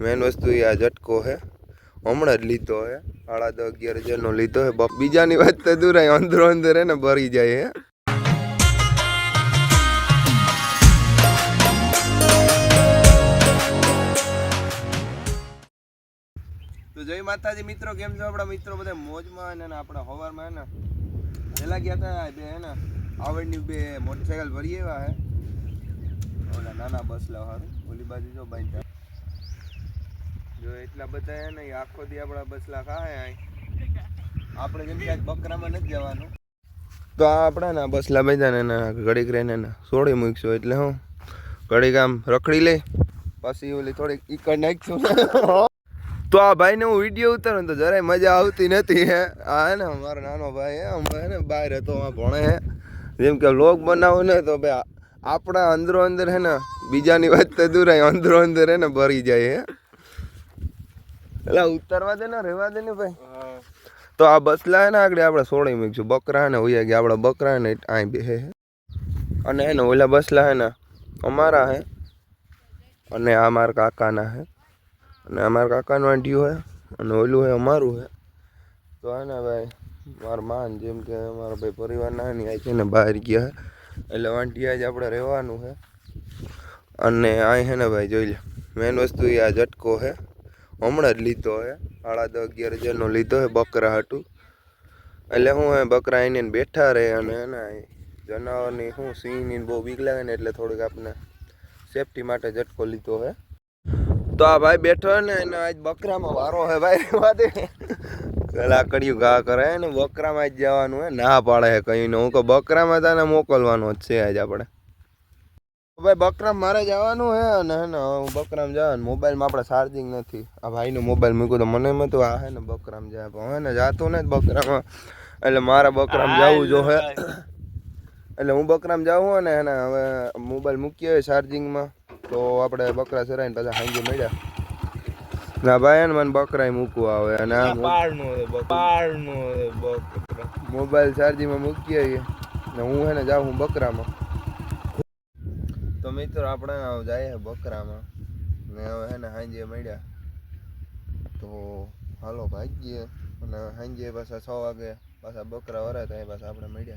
Main વસ્તુ એ આ ઝટકો છે હમણાં જ લીધો હે. સાડા દસ અગિયાર હજારનો લીધો હે. બીજાની વાત તો દૂર અંદરો અંદર હે ને ભરી જાય હે. તો જય માતાજી, મિત્રો, કેમ છો? આપણા મિત્રો બધા મોજમાં અને આપણા હવારમાં ને. પહેલા ગયા હતા બે હે ને, આવડની બે મોટરસાયકલ ભરી એવા હે. ઓલા નાના બસલા હારું ઓલી બાજુ જો બાંધતા જો એટલા બધા હે ને આખો દી આપણા બસલા ખાય આપણે જેમ કે બકરામાં નથી જવાનું. તો આપણે ને બસલા બધાને ને ઘડીક રહીને ને છોડી મૂકશું એટલે હું ઘડીક આમ રખડી લે પછી ઓલી થોડીક ઈકડ નાખશું. તો આ ભાઈને હું વીડિયો ઉતારો તો જરાય મજા આવતી નથી હે. આ હે ને મારો નાનો ભાઈ હે ને બહાર હતો, આ ભણે હે. જેમ કે લોક બનાવો ને તો ભાઈ આપણા અંદરો અંદર હે ને, બીજાની વાત તો દૂર અંદરો અંદર હે ને ભરી જાય હે. એટલે ઉતારવા દે ને રહેવા દે ને ભાઈ. તો આ બસલા હે ને આગળ આપણે સોળી મૂકશું બકરા હે ને હોઈ ગયા આપણા બકરા ને અહીં બે હે અને એને ઓલા બસલા હે ને અમારા હે. અને આ મારા કાકાના હે. અને અમારા કાકાનું આંટીયું હે. અને ઓલું હે અમારું હે. તો હે ને ભાઈ મારા માન જેમ કે અમારા ભાઈ પરિવારના ની આ છે ને બહાર ગયા હે. એટલે વાંટિયા જ આપણે રહેવાનું છે અને અહીં હે ને ભાઈ જોઈ લે. મેન વસ્તુ એ આ ઝટકો છે હમણાં જ લીધો હે. સાડા દસ અગિયાર હજારનો લીધો હે બકરા હાટું. એટલે હું એ બકરા એને બેઠા રહે અને એના જનાવરની શું સિંહની બહુ બીક લાગે ને એટલે થોડીક આપણે સેફટી માટે ઝટકો લીધો હે. તો આ ભાઈ બેઠો ને એને આજ બકરામાં વારો હે ભાઈ રહેવા દે પેલા કડિયું ઘા કરે ને, બકરામાં જ જવાનું હે. ના પાડે હે કહીને. હું કે બકરામાં તને મોકલવાનો જ છે આજ આપણે. ભાઈ બકરામ મારે જવાનું હે અને હે ને હું બકરામ જવાનું મોબાઈલમાં આપણે ચાર્જિંગ નથી. આ ભાઈનો મોબાઈલ મૂક્યો તો મને એમ હતું આ હે ને બકરામ જાય. પણ હે ને જાતો ને બકરામાં. એટલે મારે બકરામ જવું જો હે. એટલે હું બકરામ જાઉં ને હે ને હવે મોબાઈલ મૂકીએ હોય ચાર્જિંગમાં તો આપણે બકરા ચરાઈને પાછા સાંજે મળ્યા. ના ભાઈ ને મને બકરાય મૂકવું આવે. અને મોબાઈલ ચાર્જિંગમાં મૂકીએ ને હું હે ને જાઉં હું બકરામાં. મિત્રો, આપણે જાય છે બકરામાં. ને હવે હે ને સાંજે મળ્યા. તો હાલો ભાગીએ. અને સાંજે પાછા છ વાગે પાછા બકરા વરાય ત્યાં પાછા આપણે મળ્યા.